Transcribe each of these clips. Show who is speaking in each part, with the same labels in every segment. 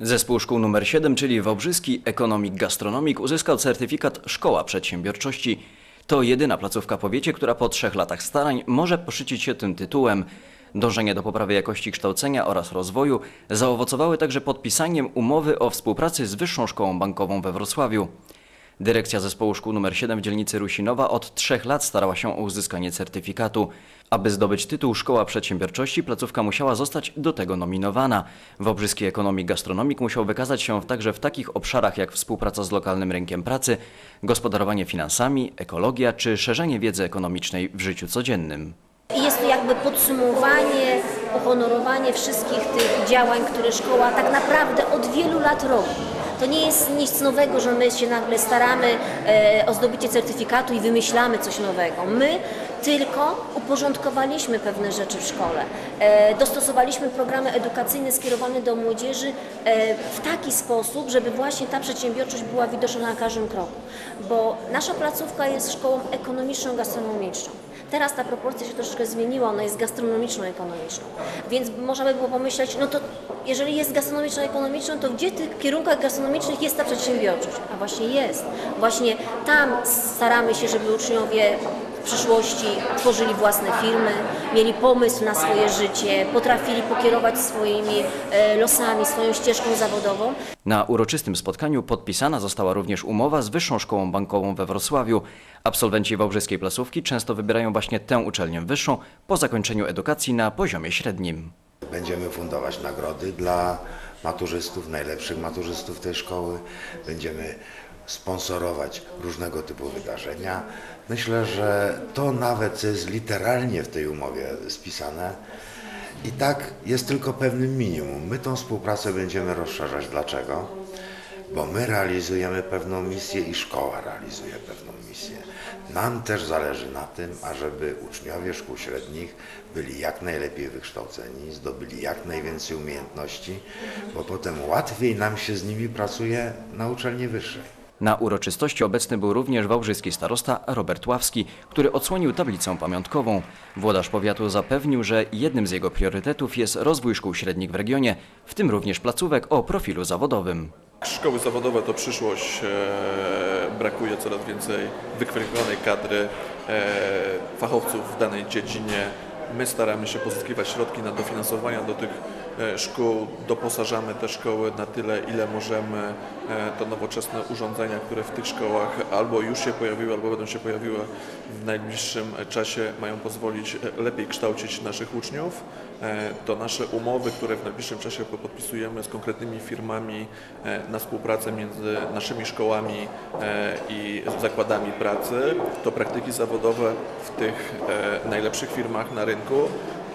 Speaker 1: Zespół szkół nr 7, czyli Wałbrzyski Ekonomik Gastronomik uzyskał certyfikat Szkoła Przedsiębiorczości. To jedyna placówka powiecie, która po trzech latach starań może poszycić się tym tytułem. Dążenie do poprawy jakości kształcenia oraz rozwoju zaowocowały także podpisaniem umowy o współpracy z Wyższą Szkołą Bankową we Wrocławiu. Dyrekcja zespołu szkół nr 7 w dzielnicy Rusinowa od trzech lat starała się o uzyskanie certyfikatu. Aby zdobyć tytuł Szkoła Przedsiębiorczości, placówka musiała zostać do tego nominowana. Wałbrzyski Ekonomik Gastronomik musiał wykazać się także w takich obszarach jak współpraca z lokalnym rynkiem pracy, gospodarowanie finansami, ekologia czy szerzenie wiedzy ekonomicznej w życiu codziennym.
Speaker 2: Jest to jakby podsumowanie, uhonorowanie wszystkich tych działań, które szkoła tak naprawdę od wielu lat robi. To nie jest nic nowego, że my się nagle staramy e, o zdobycie certyfikatu i wymyślamy coś nowego. My tylko uporządkowaliśmy pewne rzeczy w szkole. E, dostosowaliśmy programy edukacyjne skierowane do młodzieży e, w taki sposób, żeby właśnie ta przedsiębiorczość była widoczna na każdym kroku. Bo nasza placówka jest szkołą ekonomiczną, gastronomiczną. Teraz ta proporcja się troszeczkę zmieniła, ona jest gastronomiczno-ekonomiczną. Więc można by było pomyśleć, no to jeżeli jest gastronomiczno-ekonomiczną, to gdzie w tych kierunkach gastronomicznych jest ta przedsiębiorczość? A właśnie jest. Właśnie tam staramy się, żeby uczniowie przyszłości tworzyli własne firmy, mieli pomysł na swoje życie, potrafili pokierować swoimi e, losami, swoją ścieżką zawodową.
Speaker 1: Na uroczystym spotkaniu podpisana została również umowa z Wyższą Szkołą Bankową we Wrocławiu. Absolwenci Wałbrzyskiej Placówki często wybierają właśnie tę uczelnię wyższą po zakończeniu edukacji na poziomie średnim.
Speaker 3: Będziemy fundować nagrody dla maturzystów, najlepszych maturzystów tej szkoły. Będziemy sponsorować różnego typu wydarzenia. Myślę, że to nawet jest literalnie w tej umowie spisane. I tak jest tylko pewnym minimum. My tą współpracę będziemy rozszerzać. Dlaczego? Bo my realizujemy pewną misję i szkoła realizuje pewną misję. Nam też zależy na tym, ażeby uczniowie szkół średnich byli jak najlepiej wykształceni, zdobyli jak najwięcej umiejętności, bo potem łatwiej nam się z nimi pracuje na uczelni wyższej.
Speaker 1: Na uroczystości obecny był również wałbrzyski starosta Robert Ławski, który odsłonił tablicę pamiątkową. Włodarz powiatu zapewnił, że jednym z jego priorytetów jest rozwój szkół średnich w regionie, w tym również placówek o profilu zawodowym.
Speaker 4: Szkoły zawodowe to przyszłość. E, brakuje coraz więcej wykwalifikowanej kadry, e, fachowców w danej dziedzinie. My staramy się pozyskiwać środki na dofinansowania do tych e, szkół. Doposażamy te szkoły na tyle, ile możemy. E, to nowoczesne urządzenia, które w tych szkołach albo już się pojawiły, albo będą się pojawiły w najbliższym czasie, mają pozwolić e, lepiej kształcić naszych uczniów. E, To nasze umowy, które w najbliższym czasie konkretizujemy z konkretnymi firmami e, na współpracę między naszymi szkołami e, i zakładami pracy, to praktyki zawodowe w tych e, najlepszych firmach na rynku,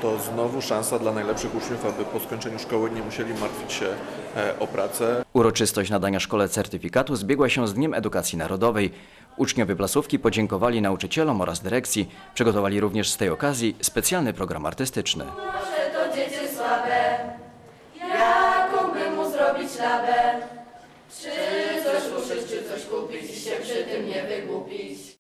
Speaker 4: to znowu szansa dla najlepszych uczniów, aby po skończeniu szkoły nie musieli martwić się e, o pracę.
Speaker 1: Uroczystość nadania szkole certyfikatu zbiegła się z Dniem Edukacji Narodowej. Uczniowie placówki podziękowali nauczycielom oraz dyrekcji. Przygotowali również z tej okazji specjalny program artystyczny.
Speaker 5: Może to dziecię słabe, jaką by mu zrobić labę? Czy coś uszyć, czy coś kupić i się przy tym nie wygłupić?